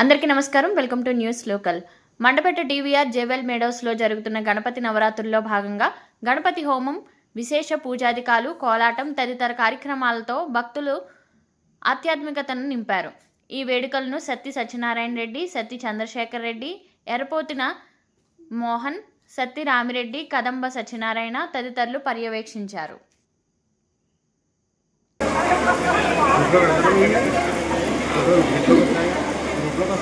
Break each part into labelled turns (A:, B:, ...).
A: అందరికీ నమస్కారం. Welcome to news local. Mandapeta TVR jewel మేడోస్లో జరుగుతున్న గణపతి నవరాత్రుల్లో భాగంగా గణపతి హోమం విశేష పూజాధికాలు కోలాటం తదితర కార్యక్రమాలతో భక్తులు ఆధ్యాత్మికతను నింపారు. ఈ వేడుకలను సత్తి సత్యనారాయణ రెడ్డి సత్తి చంద్రశేఖర్ రెడ్డి ఎర్రపోతిన మోహన్ సత్తి రామిరెడ్డి కదంబ సత్యనారాయణ తదితరులు పర్యవేక్షించారు.
B: రెండు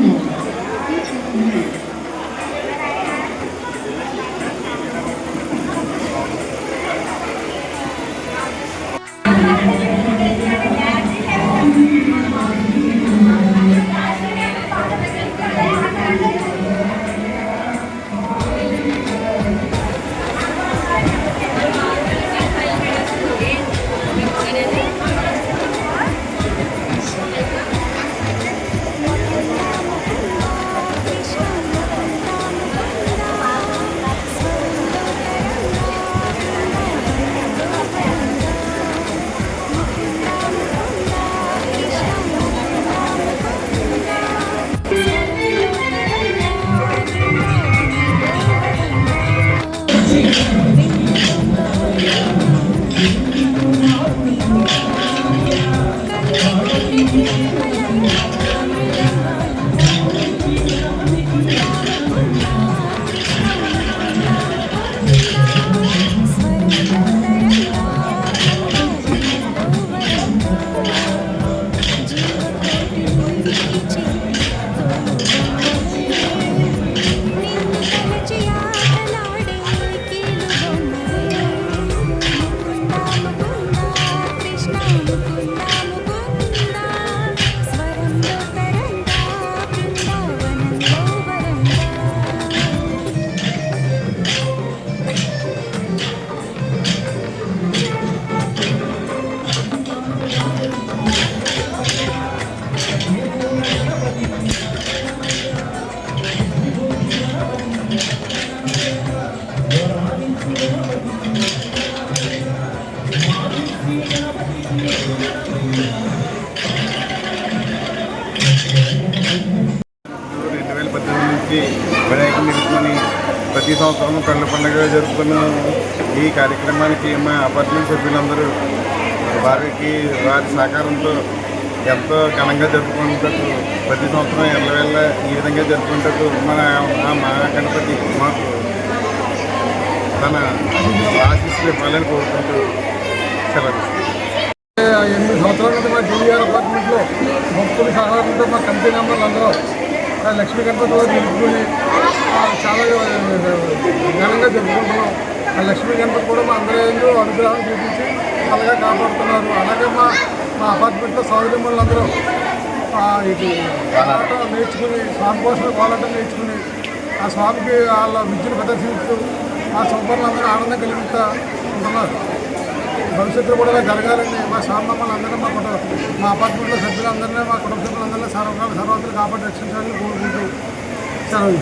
B: వేల Thank you. వినాయకుని నిలుపుకొని ప్రతి సంవత్సరం కళ్ళ పండుగ జరుపుకున్నాము. ఈ కార్యక్రమానికి మా అపార్ట్మెంట్ సభ్యులందరూ వారికి వారి సహకారంతో ఎంతో ఘనంగా జరుపుకుంటూ ప్రతి సంవత్సరం ఎల్లవేళ్ళ ఈ విధంగా జరుపుకుంటూ మన మా మా గణపతి మాకు తన ఆశీస్సులు ఇవ్వాలని కోరుకుంటూ సెలవు
C: ఎనిమిది సంవత్సరాల నుండి మా జూనియర్ అపార్ట్మెంట్లో భక్తుల సహాయంతో మా కమిటీ మెంబర్లు అందరూ ఆ లక్ష్మీ గణపతి వారు నిలుపుకొని చాలా ఘనంగా జరుపుకుంటున్నాం. ఆ లక్ష్మీ గణపతి కూడా మా అందరూ అనుగ్రహం చూపించి అలాగే కాపాడుతున్నారు. అలాగే మా మా అపార్ట్మెంట్లో సౌదరిమ్మలు అందరూ ఇది పోరాటం నేర్చుకుని స్వామి కోసం పోరాటం నేర్చుకుని ఆ స్వామికి వాళ్ళ విద్యను ప్రదర్శిస్తూ ఆ సౌకర్యాలందరూ ఆనందం కలిగిస్తా ఉంటున్నారు. భవిష్యత్తులో కూడా జరగాలని మా స్వామి మమ్మల్ని అందరినీ మా కుటుంబ మా అపార్ట్మెంట్లో సభ్యులందరినీ మా కుటుంబ సభ్యులందరినీ సర్వకాల సర్వత్రులు కాపాడి రక్షించాలని కోరుకుంటూ సెలవు